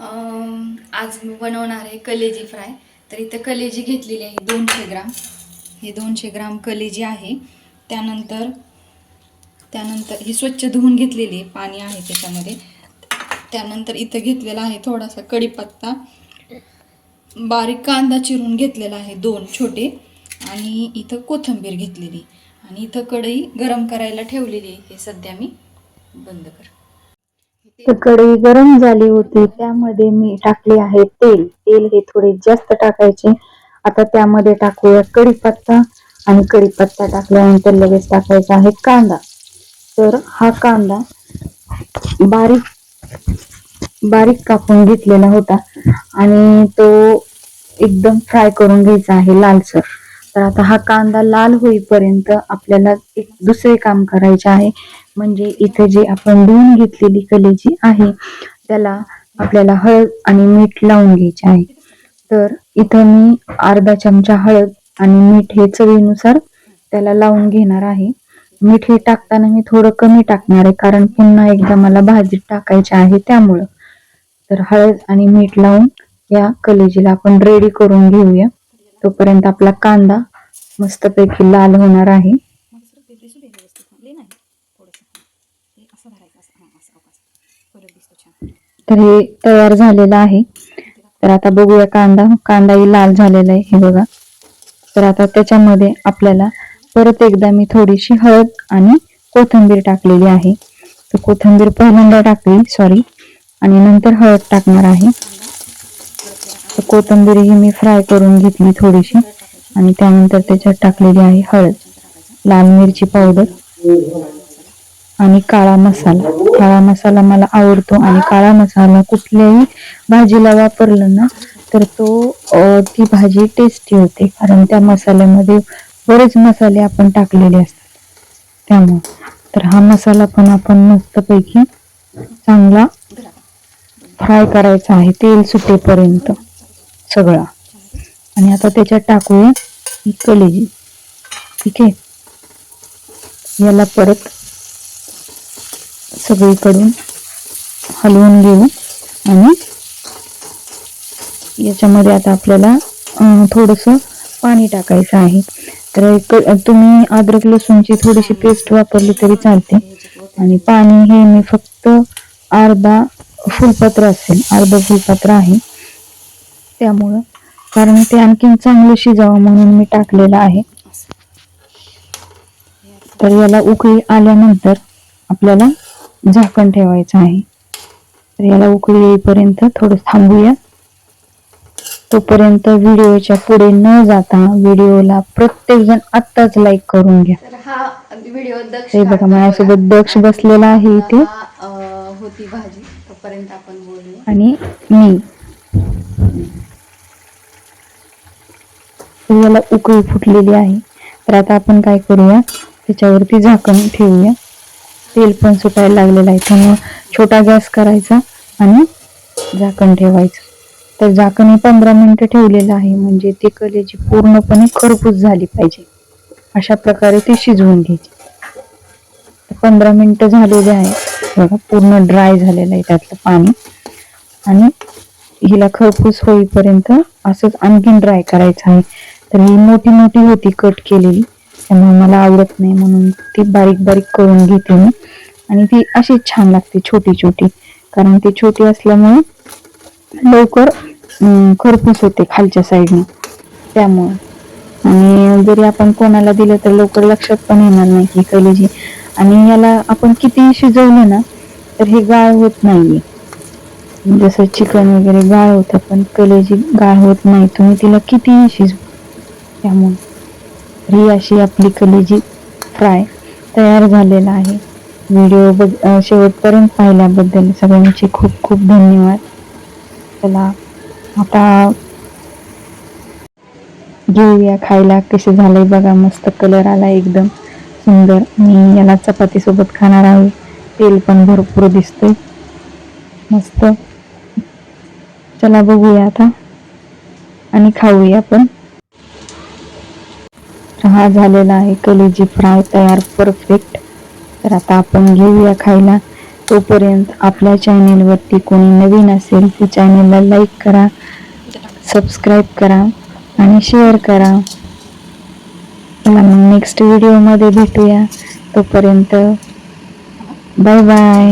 आज मी बनवणार आहे कलेजी फ्राय. तर इथं कलेजी घेतलेली आहे दोनशे ग्राम. हे दोनशे ग्राम कलेजी आहे. त्यानंतर त्यानंतर ही स्वच्छ धुवून घेतलेली आहे. पाणी आहे त्याच्यामध्ये. त्यानंतर इथं घेतलेला आहे थोडासा कढीपत्ता. बारीक कांदा चिरून घेतलेला आहे दोन छोटे. आणि इथं कोथिंबीर घेतलेली. आणि इथं कढई गरम करायला ठेवलेली आहे. हे सध्या मी बंद कर कढई गरम झाली होती त्यामध्ये मी टाकले आहे तेल. तेल हे थोडे जास्त टाकायचे. आता त्यामध्ये टाकूया कढीपत्ता आणि कढीपत्ता टाकल्यानंतर लगेच टाकायचा आहे कांदा. तर हा कांदा बारीक बारीक कापून घेतलेला होता आणि तो एकदम फ्राय करून घ्यायचा आहे लालसर. तर आता हा कांदा लाल होईपर्यंत आपल्याला एक दुसरे काम करायचे आहे. म्हणजे इथे जे आपण धुवून घेतलेली कलेजी आहे त्याला आपल्याला हळद आणि मीठ लावून घ्यायचे आहे. तर इथं मी अर्धा चमचा हळद आणि मीठ हे चवीनुसार त्याला लावून घेणार आहे. मीठ हे टाकताना मी थोडं कमी टाकणार आहे कारण पुन्हा एकदा मला भाजीत टाकायची आहे त्यामुळं. तर हळद आणि मीठ लावून या कलेजीला आपण रेडी करून घेऊया. तोपर्यंत आपला कांदा मस्तपैकी लाल होणार आहे. तर हे तयार झालेलं आहे. तर आता बघूया कांदा. कांदाही लाल झालेला आहे हे बघा. तर आता त्याच्यामध्ये आपल्याला परत एकदा मी थोडीशी हळद आणि कोथिंबीर टाकलेली आहे. तर कोथिंबीर पहिल्यांदा टाकली सॉरी आणि नंतर हळद टाकणार आहे. तर कोथिंबीर ही मी फ्राय करून घेतली थोडीशी. आणि त्यानंतर त्याच्यात टाकलेली आहे हळद. लाल मिरची पावडर. आणि काळा मसाला. काळा मसाला मला आवडतो आणि काळा मसाला कुठल्याही भाजीला वापरलं ना तर तो ती भाजी टेस्टी होते. कारण त्या मसाल्यामध्ये बरेच मसाले आपण टाकलेले असतात. त्यामुळे. तर हा मसाला पण आपण मस्तपैकी चांगला फ्राय करायचा आहे. तेल सुटेपर्यंत सगळा. आणि आता त्याच्यात टाकूया कलेजी. ठीक आहे? याला परत सगळीकडून हलवून घेऊ. आणि याच्यामध्ये आता आपल्याला थोडंसं पाणी टाकायचं आहे. तर तुम्ही अद्रक लसूणची थोडीशी पेस्ट वापरली तरी चालते. आणि पाणी हे मी फक्त अर्धा फुलपत्र असेल अर्ध फुलपत्र आहे. त्यामुळं कारण ते आणखीन चांगलं शिजावं म्हणून मी टाकलेलं आहे. तर याला उकळी आल्यानंतर आपल्याला झाकण ठेवायचं आहे. तर याला उकळी येईपर्यंत थोडं थांबूया. तोपर्यंत व्हिडिओच्या पुढे न जाता व्हिडिओला प्रत्येक जण आत्ताच लाईक करून घ्या. हा व्हिडिओ दक्ष हे बघा माझ्यासोबत दक्ष बसलेला आहे इथे. होती भाजी तोपर्यंत आपण बोलूया आणि मी. याला उकळी फुटलेली आहे. तर आता आपण काय करूया? त्याच्यावरती झाकण ठेवूया. तेल पण सुटायला लागलेलं आहे. त्यामुळं छोटा गॅस करायचा आणि झाकण ठेवायचं. तर झाकण हे पंधरा मिनटं ठेवलेलं आहे. म्हणजे ती कलेजी पूर्णपणे खरपूस झाली पाहिजे. अशा प्रकारे ती शिजवून घ्यायची. पंधरा मिनिटं झालेले आहे. बघा पूर्ण ड्राय झालेलं आहे त्यातलं पाणी. आणि हिला खरपूस होईपर्यंत असंच आणखीन ड्राय करायचं आहे. तर ही मोठी मोठी होती कट केलेली. त्यामुळे मला आवडत नाही म्हणून ती बारीक बारीक करून घेते मी. आणि ती अशी छान लागते छोटी छोटी. कारण ती छोटी असल्यामुळे लवकर खरपूस होते खालच्या साईडने त्यामुळे. आणि जरी आपण कोणाला दिलं तर लवकर लक्षात पण येणार नाही ही कलेजी आणि याला आपण किती शिजवलं ना तर हे गाळ होत नाहीये. जसं चिकन वगैरे गाळ होतं पण कलेजी गाळ होत नाही. तुम्ही तिला कितीही शिजवू. त्यामुळे. ही अशी आपली कलेजी फ्राय तयार झालेला आहे. व्हिडिओ बघ शेवटपर्यंत पाहिल्याबद्दल सगळ्यांचे खूप खूप धन्यवाद. चला आता घेऊया खायला. कसे झालंय बघा मस्त कलर आला एकदम सुंदर. मी याला चपातीसोबत खाणार आहे. तेल पण भरपूर दिसतंय. मस्त. चला बघूया आता. आणि खाऊया पण तर हा झालेला आहे. कलेजी फ्राय तयार परफेक्ट तर आता आपण घेऊया खायला. तोपर्यंत आपल्या चॅनेलवरती कोणी नवीन असेल तर चॅनेलला लाईक करा सबस्क्राईब करा आणि शेअर करा. चला मग नेक्स्ट व्हिडिओमध्ये भेटूया. तोपर्यंत बाय बाय